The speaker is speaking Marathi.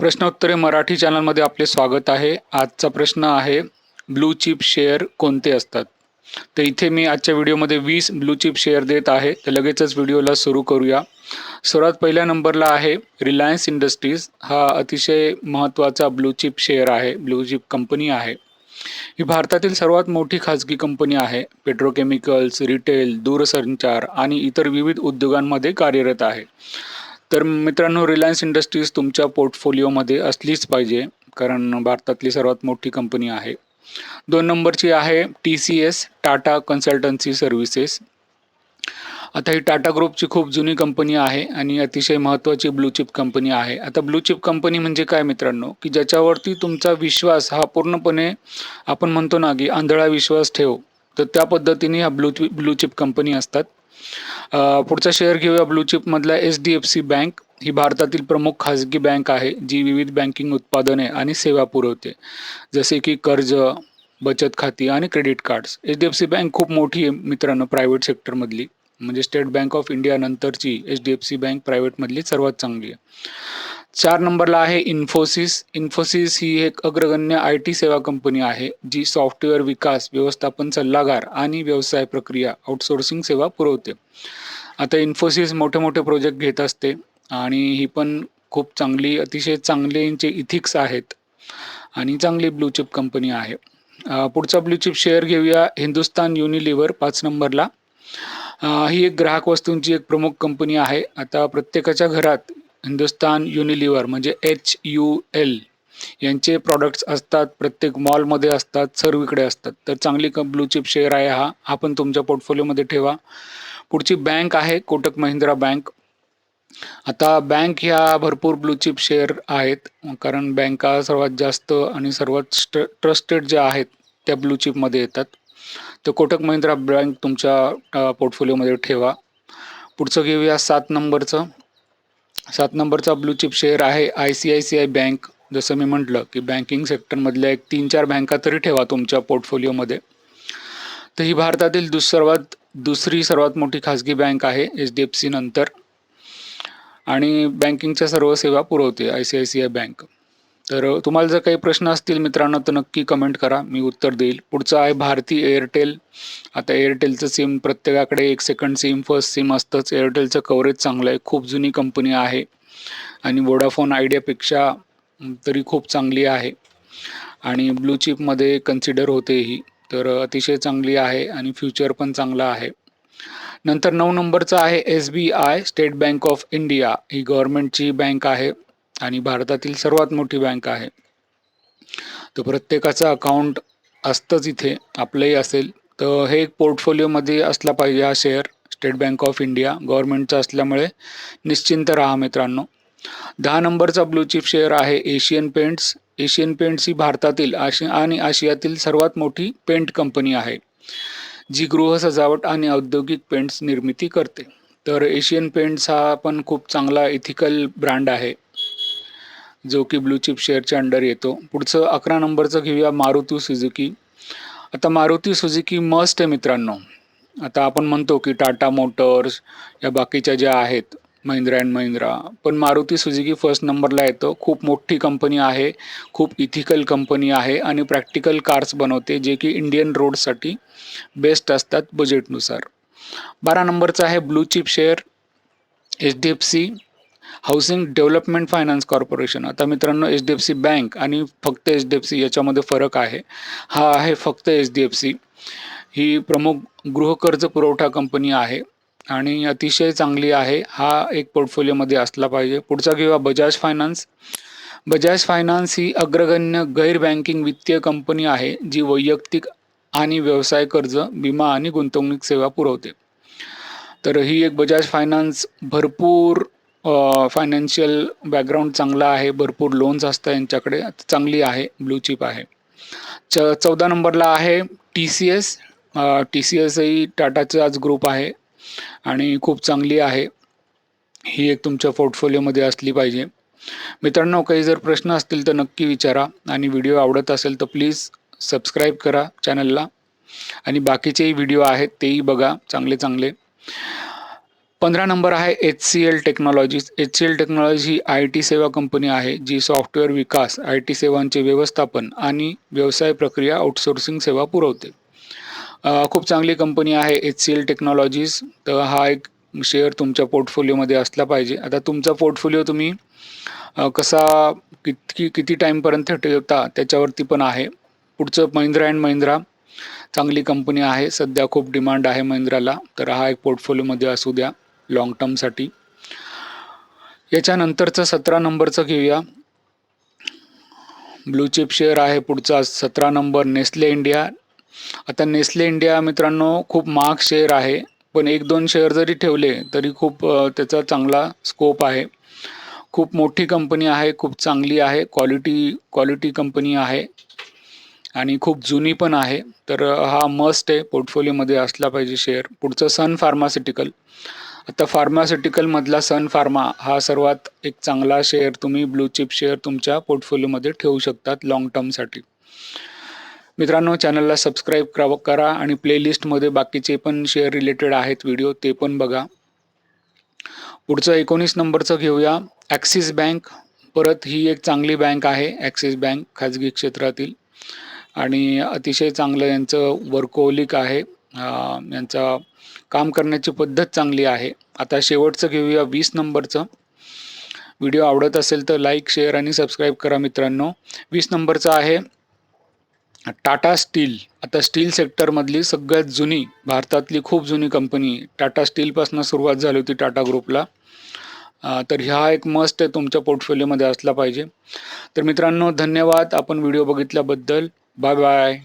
प्रश्नोत्तरे मराठी चॅनलमध्ये आपले स्वागत आहे. आजचा प्रश्न आहे ब्लू चिप शेअर कोणते असतात? तर इथे मी आजच्या व्हिडिओमध्ये वीस ब्लू चिप शेअर देत आहे. तर लगेचच व्हिडिओला सुरू करूया. सर्वात पहिल्या नंबरला आहे रिलायन्स इंडस्ट्रीज हा अतिशय महत्त्वाचा ब्लू चिप शेअर आहे ब्लू चिप कंपनी आहे. ही भारतातील सर्वात मोठी खाजगी कंपनी आहे. पेट्रोकेमिकल्स रिटेल दूरसंचार आणि इतर विविध उद्योगांमध्ये कार्यरत आहे. तर मित्रांनो रिलायन्स इंडस्ट्रीज तुमच्या पोर्टफोलिओमध्ये असलीच पाहिजे कारण भारतातली सर्वात मोठी कंपनी आहे. दोन नंबरची आहे T C S Tata consultancy services आता ही टाटा ग्रुपची खूप जुनी कंपनी आहे आणि अतिशय महत्त्वाची ब्लूचिप कंपनी आहे. आता ब्लूचिप कंपनी म्हणजे काय मित्रांनो की ज्याच्यावरती तुमचा विश्वास हा पूर्णपणे आपण म्हणतो ना की आंधळा विश्वास ठेव. तर त्या पद्धतीने ह्या ब्लू ब्लूचिप कंपनी असतात. पुढचा शेअर घेऊया blue चिपमधला H D F C bank ही भारतातील प्रमुख खाजगी बँक आहे जी विविध बँकिंग उत्पादने आणि सेवा पुरवते. जसे की कर्ज बचत खाती आणि credit cards H D F C bank खूप मोठी आहे मित्रांनो प्रायव्हेट सेक्टरमधली म्हणजे स्टेट बँक ऑफ इंडिया नंतरची H D F C bank प्रायव्हेटमधली सर्वात चांगली आहे. चार नंबरला आहे इन्फोसिस. इन्फोसिस ही एक अग्रगण्य आय टी सेवा कंपनी आहे जी सॉफ्टवेअर विकास व्यवस्थापन सल्लागार आणि व्यवसाय प्रक्रिया आउटसोर्सिंग सेवा पुरवते. आता इन्फोसिस मोठे मोठे प्रोजेक्ट घेत असते आणि ही पण खूप चांगली अतिशय चांगले इथिक्स आहेत आणि चांगली ब्लूचिप कंपनी आहे. पुढचा ब्लूचिप शेअर घेऊया हिंदुस्तान युनिलिव्हर पाच नंबरला. ही एक ग्राहक वस्तूंची एक प्रमुख कंपनी आहे. आता प्रत्येकाच्या घरात हिंदुस्तान युनिलिव्हर म्हणजे एच यू एल. यांचे प्रॉडक्ट्स असतात प्रत्येक मॉलमध्ये असतात सर्वीकडे असतात. तर चांगली क ब्लू चिप शेअर आहे हा. हा पण तुमच्या पोर्टफोलिओमध्ये ठेवा. पुढची बँक आहे कोटक महिंद्रा बँक आता बँक ह्या भरपूर ब्लू चिप शेअर आहेत. कारण बँका सर्वात जास्त आणि सर्वात स्ट ट्रस्टेड ज्या आहेत त्या ब्लू चिपमध्ये येतात. तर कोटक महिंद्रा बँक तुमच्या पोर्टफोलिओमध्ये ठेवा. पुढचं घेऊया सात नंबरचं. सात नंबरचा ब्लू चिप शेअर आहे. I C I C I bank जसं मी म्हटलं की बँकिंग सेक्टरमधल्या एक तीन चार बँका तरी ठेवा तुमच्या पोर्टफोलिओमध्ये तर ही भारतातील दुस सर्वात दुसरी सर्वात मोठी खाजगी बँक आहे एच डी एफ सी नंतर. आणि बँकिंगच्या सर्व सेवा पुरवते I C I C I bank तर तुम्हाला जर काही प्रश्न असतील मित्रांनो तर नक्की कमेंट करा. मी उत्तर देईल. पुढचं आहे भारती एअरटेल आता एअरटेलचं सिम प्रत्येकाकडे एक सेकंड सिम फर्स्ट सिम असतंच. एअरटेलचं कव्हरेज चांगलं आहे. खूप जुनी कंपनी आहे. आणि वोडाफोन आयडियापेक्षा तरी खूप चांगली आहे. आणि ब्लू चिपमध्ये कन्सिडर होते ही. तर अतिशय चांगली आहे आणि फ्युचर पण चांगलं आहे. नंतर नऊ नंबरचं आहे S B I State Bank of India ही गव्हर्नमेंटची बँक आहे. आणि भारतातील सर्वात मोठी बँक आहे. तर प्रत्येकाचं अकाउंट असतंच इथे आपलंही असेल. तर हे एक पोर्टफोलिओमध्ये असला पाहिजे हा share State Bank of India गव्हर्नमेंटचा असल्यामुळे निश्चिंत राहा मित्रांनो. दहा नंबरचा ब्लू चिप शेअर आहे एशियन पेंट्स एशियन पेंट्स ही भारतातील आशि आणि आशियातील सर्वात मोठी पेंट कंपनी आहे जी गृह सजावट आणि औद्योगिक पेंट्स निर्मिती करते. तर एशियन पेंट्स हा पण खूप चांगला इथिकल ब्रँड आहे. जो की ब्लू चिप शेअरच्या अंडर येतो. पुढचं अकरा नंबरचं घेऊया मारुती सुझुकी. आता मारुती सुझुकी मस्ट आहे मित्रांनो. आता आपण म्हणतो की टाटा मोटर्स या बाकीच्या ज्या आहेत महिंद्रा अँड महिंद्रा. पण मारुती सुझुकी फर्स्ट नंबरला येतो. खूप मोठी कंपनी आहे खूप इथिकल कंपनी आहे आणि प्रॅक्टिकल कार्स बनवते जे की इंडियन रोडसाठी बेस्ट असतात बजेटनुसार बारा नंबरचा आहे blue chip share H D F C housing development finance corporation. आता मित्रांनो H D F C bank आणि फक्त एच डी एफ सी याच्यामध्ये फरक आहे. हा आहे फक्त एच डी एफ सी. ही प्रमुख गृहकर्ज पुरवठा कंपनी आहे आणि अतिशय चांगली आहे. हा एक पोर्टफोलिओमध्ये असला पाहिजे. पुढचा घेऊया बजाज फायनान्स. बजाज फायनान्स ही अग्रगण्य गैर बँकिंग वित्तीय कंपनी आहे जी वैयक्तिक आणि व्यवसाय कर्ज विमा आणि गुंतवणूक सेवा पुरवते. तर ही एक बजाज फायनान्स भरपूर फायनान्शियल बॅकग्राऊंड चांगला आहे भरपूर लोन्स असतं यांच्याकडे चांगली आहे ब्लू चिप आहे. च चौदा नंबरला आहे T C S T C S ही टाटाचाच ग्रुप आहे आणि खूप चांगली आहे. ही एक तुमच्या पोर्टफोलिओमध्ये असली पाहिजे. मित्रांनो काही जर प्रश्न असतील तर नक्की विचारा आणि व्हिडिओ आवडत असेल तर प्लीज सबस्क्राईब करा चॅनलला आणि बाकीचेही व्हिडिओ आहेत तेही बघा चांगले चांगले. पंधरा नंबर आहे H C L technologies H C L technology he I T सेवा कंपनी आहे जी सॉफ्टवेअर विकास आय टी सेवांचे व्यवस्थापन आणि व्यवसाय प्रक्रिया आउटसोर्सिंग सेवा पुरवते. खूप चांगली कंपनी आहे एच सी एल टेक्नॉलॉजीज तर हा एक शेअर तुमच्या पोर्टफोलिओमध्ये असला पाहिजे. आता तुमचा पोर्टफोलिओ तुम्ही कसा किती किती टाईमपर्यंत ठेवता त्याच्यावरती पण आहे. पुढचं महिंद्रा अँड महिंद्रा चांगली कंपनी आहे. सध्या खूप डिमांड आहे महिंद्राला. तर हा एक पोर्टफोलिओमध्ये असू द्या. लॉंग टर्मसाठी याच्यानंतरचं सतरा नंबरचं घेऊया. ब्लू चिप शेअर आहे पुढचा सतरा नंबर नेस्ले इंडिया आता नेस्ले इंडिया मित्रांनो खूप महाग शेअर आहे. पण एक दोन शेअर जरी ठेवले तरी खूप त्याचा चांगला स्कोप आहे. खूप मोठी कंपनी आहे खूप चांगली आहे क्वालिटी क्वालिटी कंपनी आहे. आणि खूप जुनी पण आहे. तर हा मस्ट आहे पोर्टफोलिओमध्ये असला पाहिजे शेअर पुढचं सन फार्मास्युटिकल आता फार्मास्युटिकलमधला सन फार्मा हा सर्वात एक चांगला शेअर तुम्ही ब्लू चिप शेअर तुमच्या पोर्टफोलिओमध्ये ठेवू शकतात लाँग टर्मसाठी मित्रांनो चॅनलला सबस्क्राईब करा करा आणि प्लेलिस्टमध्ये बाकीचे पण शेअर रिलेटेड आहेत व्हिडिओ ते पण बघा. पुढचं एकोणीस नंबरचं घेऊया. ॲक्सिस बँक परत ही एक चांगली बँक आहे ॲक्सिस बँक खाजगी क्षेत्रातील. आणि अतिशय चांगलं यांचं वर्कोलिक आहे. यांचा काम करण्याची पद्धत चांगली आहे. आता शेवटचं घेऊया वीस नंबरचं. व्हिडिओ आवडत असेल तर लाईक शेअर आणि सबस्क्राईब करा मित्रांनो. वीस नंबरचं आहे टाटा स्टील. आता स्टील सेक्टरमधली सगळ्यात जुनी भारतातली खूप जुनी कंपनी टाटा स्टीलपासून सुरुवात झाली होती टाटा ग्रुपला तर ह्या एक मस्ट आहे तुमच्या पोर्टफोलिओमध्ये असला पाहिजे. तर मित्रांनो धन्यवाद. आपण व्हिडिओ बघितल्याबद्दल. Bye bye